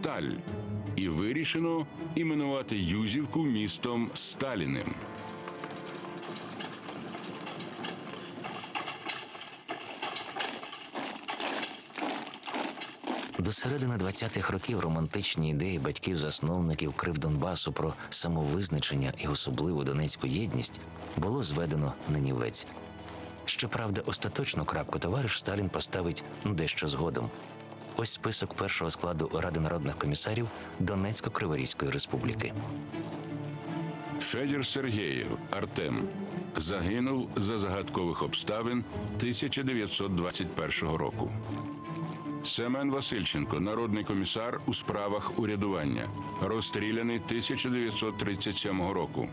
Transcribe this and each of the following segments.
Сталь, і вирішено іменувати Юзівку містом Сталіним. До середини 20-х років романтичні ідеї батьків-засновників Крив Донбасу про самовизначення і особливу донецьку єдність було зведено на нівець. Щоправда, остаточну крапку товариш Сталін поставить дещо згодом. Ось список першого складу Ради народних комісарів Донецько-Криворізької республіки. Федір Сергєєв Артем загинув за загадкових обставин 1921 року. Семен Васильченко, народний комісар у справах урядування, розстріляний 1937 року.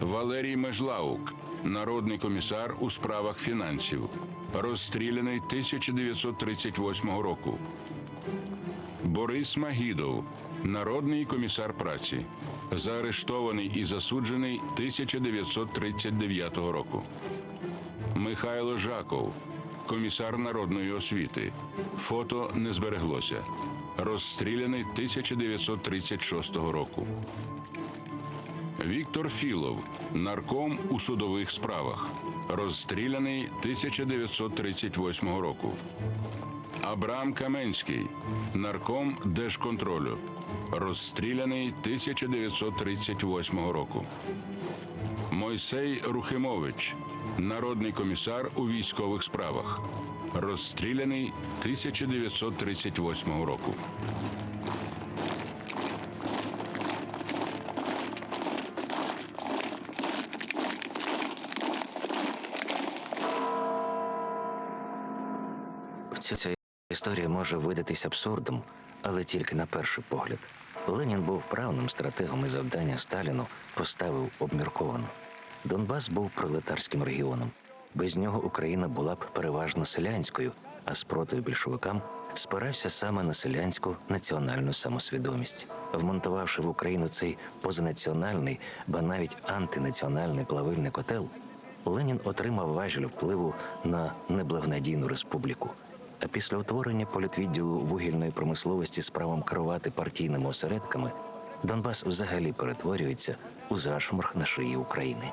Валерій Межлаук, народний комісар у справах фінансів, розстріляний 1938 року. Борис Магідов, народний комісар праці, заарештований і засуджений 1939 року. Михайло Жаков, комісар народної освіти. Фото не збереглося. Розстріляний 1936 року. Віктор Філов, нарком у судових справах. Розстріляний 1938 року. Абрам Каменський, нарком держконтролю, розстріляний 1938 року. Мойсей Рухимович, народний комісар у військових справах, розстріляний 1938 року. Ця, історія може видатись абсурдом, але тільки на перший погляд. Ленін був правним стратегом і завдання Сталіну поставив обмірковано. Донбас був пролетарським регіоном. Без нього Україна була б переважно селянською, а спротив більшовикам спирався саме на селянську національну самосвідомість. Вмонтувавши в Україну цей позанаціональний, ба навіть антинаціональний плавильний котел, Ленін отримав важіль впливу на неблагонадійну республіку. А після утворення політвідділу вугільної промисловості з правом керувати партійними осередками Донбас взагалі перетворюється у зашморг на шиї України.